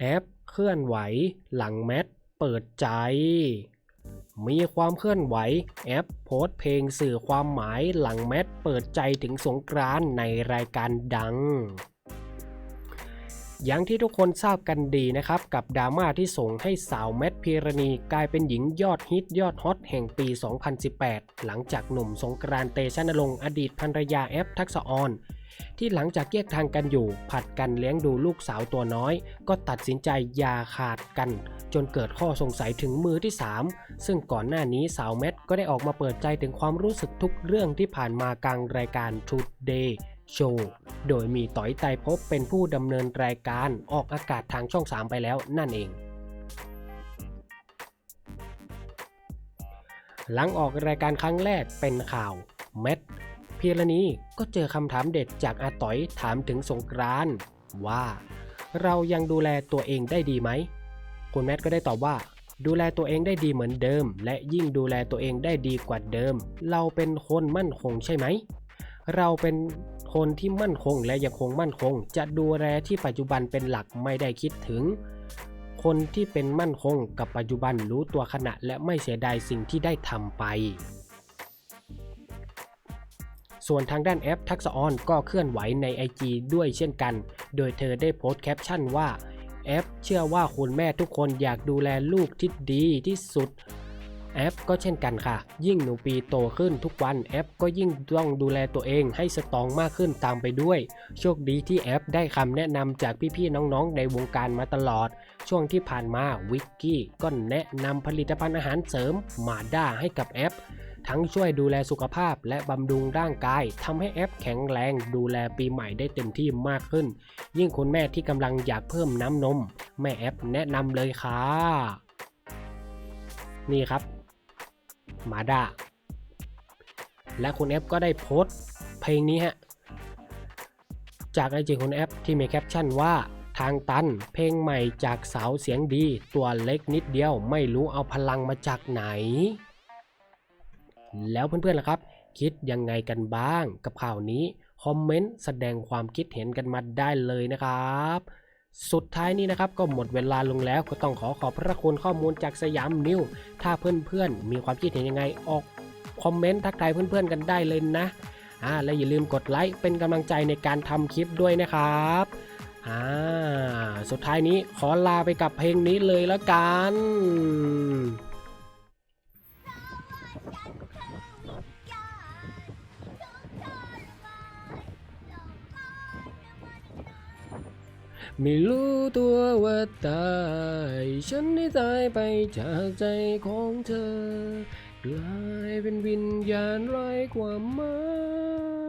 แอป เคลื่อนไหว หลังแมทเปิดใจ มีความเคลื่อนไหว แอปโพสเพลงสื่อความหมายหลังแมทเปิดใจถึงสงกรานในรายการดัง อย่างที่ทุกคนทราบกันดีนะครับกับดราม่าที่ส่งให้สาวแมทพีรณีกลายเป็นหญิงยอดฮิตยอดฮอตแห่งปี 2018 หลังจากหนุ่มสงกรานต์เตชะนรงค์อดีตภรรยาแอปทักษออนที่หลังจากแยกทางกันอยู่ ผัดกันเลี้ยงดูลูกสาวตัวน้อย ก็ตัดสินใจยาขาดกัน จนเกิดข้อสงสัยถึงมือที่ 3 ซึ่งก่อนหน้านี้สาวแมทก็ได้ออกมาเปิดใจถึงความรู้สึกทุกเรื่องที่ผ่านมากลางรายการ Today Show โดยมีต่อยไตรภพเป็นผู้ดำเนินรายการออกอากาศทางช่อง 3 ไปแล้วนั่นเอง หลังออกรายการครั้งแรกเป็นข่าวแมทเพียรณีก็เจอคำถามเด็ดจากอาต๋อยถามถึงสงกรานว่า เรายังดูแลตัวเองได้ดีไหม คุณแมทก็ได้ตอบว่า ดูแลตัวเองได้ดีเหมือนเดิม และยิ่งดูแลตัวเองได้ดีกว่าเดิม เราเป็นคนมั่นคงใช่ไหม เราเป็นคนที่มั่นคงและยังคงมั่นคง จะดูแลที่ปัจจุบันเป็นหลักไม่ได้คิดถึง คนที่เป็นมั่นคงกับปัจจุบันรู้ตัวขณะและไม่เสียดายสิ่งที่ได้ทำไป ส่วนทางด้านแอปทักษออนก็เคลื่อนไหวใน IG ด้วยเช่นกัน โดยเธอได้โพสต์แคปชั่นว่าแอปเชื่อว่าคุณแม่ทุกคนอยากดูแลลูกที่ดีที่สุด แอปก็เช่นกันค่ะ ยิ่งหนูปีโตขึ้นทุกวันแอปก็ยิ่งต้องดูแลตัวเองให้สตองมากขึ้นตามไปด้วย โชคดีที่แอปได้คำแนะนำจากพี่ๆน้องๆ ในวงการมาตลอด ช่วงที่ผ่านมาวิกกี้ก็แนะนำผลิตภัณฑ์อาหารเสริมมาด้าให้กับแอป ทั้งช่วยดูแลสุขภาพและบำรุงร่างกายทำให้แอปแข็งแรงดูแลปีใหม่ได้เต็มที่มากขึ้น ยิ่งคุณแม่ที่กำลังอยากเพิ่มน้ำนม แม่แอปแนะนำเลยค่ะ นี่ครับ มาด้าและคุณแอปก็ได้โพสต์เพลงนี้ฮะ จากไอจีคุณแอปที่มีแคปชั่นว่าทางตัน เพลงใหม่จากสาวเสียงดี ตัวเล็กนิดเดียวไม่รู้เอาพลังมาจากไหน แล้วเพื่อนๆล่ะครับ คิดยังไงกันบ้างกับข่าวนี้ คอมเมนต์แสดงความคิดเห็นกันมาได้เลยนะครับ สุดท้ายนี้นะครับก็หมดเวลาลงแล้วก็ต้องขอขอบพระคุณข้อมูลจากสยามนิวถ้าเพื่อนๆ มีความคิดเห็นยังไงออกคอมเมนต์ทักทายเพื่อนๆกันได้เลยนะอ่าและอย่าลืมกดไลค์เป็นกำลังใจในการทำคลิปด้วยนะครับอ่าสุดท้ายนี้ขอลาไปกับเพลงนี้เลยแล้วกัน ไม่รู้ตัวว่าตาย ฉันได้ตายไปจากใจของเธอกลายเป็นวิญญาณไร้ความหมาย